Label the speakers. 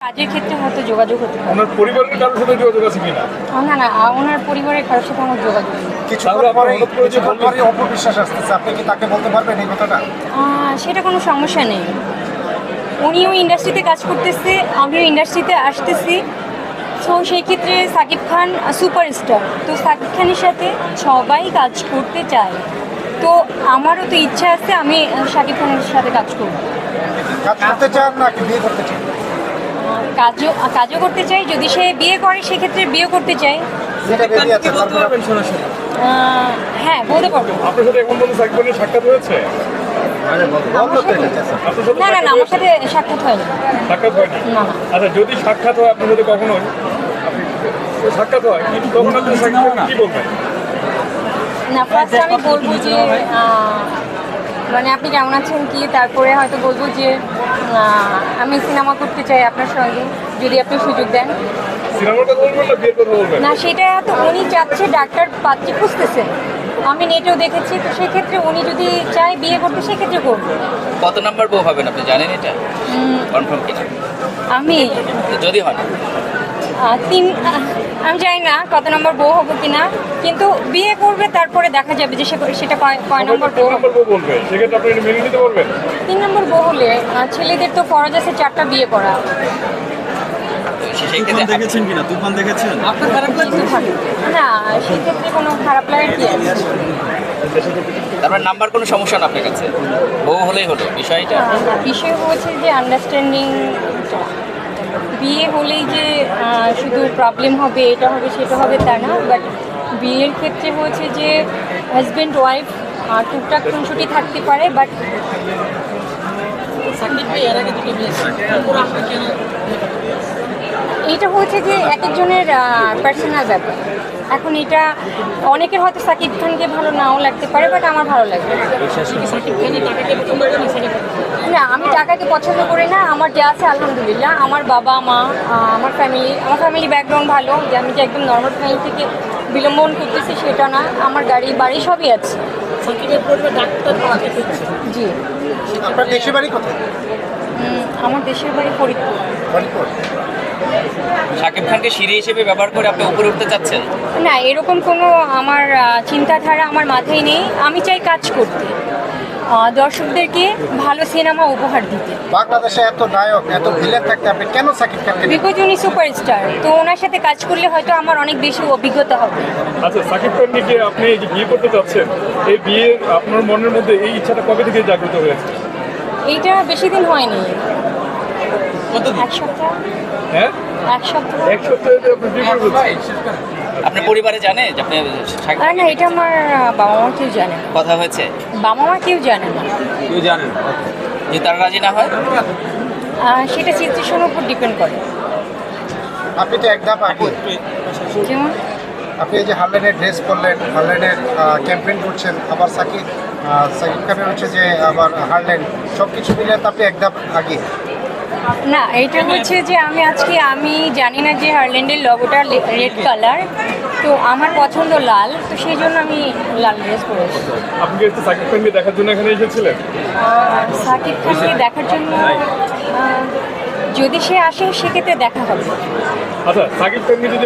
Speaker 1: কাজের ক্ষেত্রে হয়তো যোগাযোগ হতে পারে।
Speaker 2: ওনার পরিবারের কারোর সাথে যোগাযোগ আছে কিনা?
Speaker 1: না না ওনার পরিবারের কারোর সাথে আমার যোগাযোগ নেই।
Speaker 3: কিছুক্ষণ পরে
Speaker 2: হঠাৎ করে যে
Speaker 3: কিছুক্ষণ
Speaker 2: বললেন-
Speaker 3: পরে অপবিশ্বাস আসতেছে। আপনি কি তাকে বলতে পারবেন এই কথাটা?
Speaker 1: সেটা কোনো সমস্যা নেই। উনিও ইন্ডাস্ট্রিতে কাজ করতেছে আমিও ইন্ডাস্ট্রিতে আসতেছি। তো সেই ক্ষেত্রে সাকিব খান সুপারস্টার তো সাকিব খানের সাথে সবাই কাজ করতে চায়। তো আমারও তো ইচ্ছা আছে আমি সাকিব খানের সাথে কাজ করব।
Speaker 3: কাজ করতে চান নাকি বিয়ে করতে চান?
Speaker 1: কাজও কাজও করতে চাই। যদি সে বিয়ে করে সেক্ষেত্রে বিয়ে করতে চাই। হ্যাঁ বলতে পারব।
Speaker 2: আপনার সাথে এখন পর্যন্ত সাক্ষাৎ হয়েছে?
Speaker 1: না না না আমার সাথে সাক্ষাৎ হয়নি।
Speaker 2: সাক্ষাৎ হয়নি?
Speaker 1: না।
Speaker 2: আচ্ছা যদি সাক্ষাৎ হয় আপনার সাথে কখনো সাক্ষাৎ হয় কিন্তু তখন আপনি সাকিব কি বলবেন?
Speaker 1: না ফার্স্ট আমি বলব যে মানে আপনি কেমন আছেন কি? তারপরে হয়তো বলব যে আমি সিনেমা করতে চাই আপনার সঙ্গে যদি আপনি সুযোগ দেন।
Speaker 2: না
Speaker 1: সেটা তো উনি চাচ্ছে ডাক্তার পাত্রী খুঁজতেছেন আমি নেটেও দেখেছি তো সেক্ষেত্রে উনি যদি চায় বিয়ে করতে সেক্ষেত্রে করব।
Speaker 4: কত নাম্বার বউ হবেন আপনি জানেন এটা? কনফার্ম কিনা?
Speaker 1: আমি?
Speaker 4: যদি
Speaker 1: হয়। তিন আমি জানি না কত নম্বর বউ হব কিনা কিন্তু বিয়ে করবে তারপরে দেখা যাবে যে সে- সেটা কয় কয় নম্বর
Speaker 2: তিন
Speaker 1: বউ হবে।
Speaker 2: নম্বর বউ বলবে? সেক্ষেত্রে আপনি মেনে নিতে পারবেন?
Speaker 1: তিন নম্বর বউ হলে ছেলেদের তো ফরজ আছে চারটা বিয়ে করা।
Speaker 5: তুফান দেখেছেন কিনা? তুফান দেখেছেন?
Speaker 1: না সেক্ষেত্রে কোনো খারাপ লাগার কি আছে
Speaker 4: তারপরে নাম্বার কোনো সমস্যা না আপনার কাছে? বউ হলেই হলো বিষয়টা?
Speaker 1: বিষয় হচ্ছে যে আন্ডারস্ট্যান্ডিং বিয়ে হলেই যে শুধু প্রবলেম হবে, এটা হবে, সেটা হবে তা না বাট বিয়ের ক্ষেত্রে হয়েছে যে হাজব্যান্ড ওয়াইফ টুকটাক খুনসুটি থাকতে পারে বাট এটা হচ্ছে যে এক একজনের পার্সোনাল ব্যাপার। এখন এটা অনেকের হয়তো সাকিব খানকে ভালো নাও লাগতে পারে বাট আমার ভালো লাগে না। আমি টাকাকে পছন্দ করি না আমার যা আছে আলহামদুলিল্লাহ। আমার বাবা মা আমার ফ্যামিলি আমার ফ্যামিলি ব্যাকগ্রাউন্ড ভালো যে আমি যে একদম নর্মাল ফ্যামিলি থেকে বিলম্বন করতেছি সেটা না আমার গাড়ি বাড়ি সবই আছে। জি। আমার দেশের বাড়ি ফরিদপুর।
Speaker 3: ফরিদপুর।
Speaker 4: শাকিব খানকে সিঁড়ি হিসেবে ব্যবহার করে আপনি উপরে উঠতে চাচ্ছেন?
Speaker 1: না এরকম কোনো আমার চিন্তাধারা আমার মাথায় নেই। আমি চাই কাজ করতে। দর্শকদেরকে ভালো সিনেমা উপহার দিতে।
Speaker 3: বাংলাদেশে এত নায়ক এত ভিলেন থাকতে আপনি কেন সাকিব খানকে?
Speaker 1: বিকজ উনি সুপারস্টার। তো ওনার সাথে কাজ করলে হয়তো আমার অনেক বেশি অভিজ্ঞতা হবে।
Speaker 2: আচ্ছা সাকিব খানকে আপনি এই যে বিয়ে করতে চাচ্ছেন এই বিয়ে আপনার মনের মধ্যে এই ইচ্ছাটা কবে থেকে জাগ্রত হয়েছে?
Speaker 1: এইটা বেশি দিন হয়নি। এক সপ্তাহ?
Speaker 2: হ্যাঁ?
Speaker 1: এক সপ্তাহ।
Speaker 2: এক সপ্তাহে।
Speaker 4: আপনার পরিবারে জানে যে আপনি
Speaker 1: না এটা আমার বাবা মা কেউ জানে
Speaker 4: কথা হয়েছে?
Speaker 1: বাবা মা কেউ জানে না
Speaker 4: যে তারা রাজি না হয়?
Speaker 1: সেটা সিচুয়েশনের উপর ডিপেন্ড করে।
Speaker 3: আপনি তো এক ধাপ আগে।
Speaker 1: যেমন?
Speaker 3: আপনি যে হারলেনের ড্রেস পরলেন হারলেনের ক্যাম্পেইন করছেন আবার সাকিব সাকিব খানের হচ্ছে যে আবার হারলেন সব কিছু মিলে তো আপনি এক ধাপ আগে।
Speaker 1: না এটা হচ্ছে যে আমি আজকে আমি জানি না যে হারল্যান্ডের লগোটা রেড কালার তো আমার পছন্দ লাল তো সেই জন্য আমি লাল ড্রেস পরেছি
Speaker 2: আপনি কি সাকিব খানকে দেখার জন্য এখানে এসেছিলেন?
Speaker 1: সাকিব খানকে দেখার জন্য যদি সে আসে সেক্ষেত্রে দেখা হবে।
Speaker 2: আচ্ছা সাকিব খানকে যদি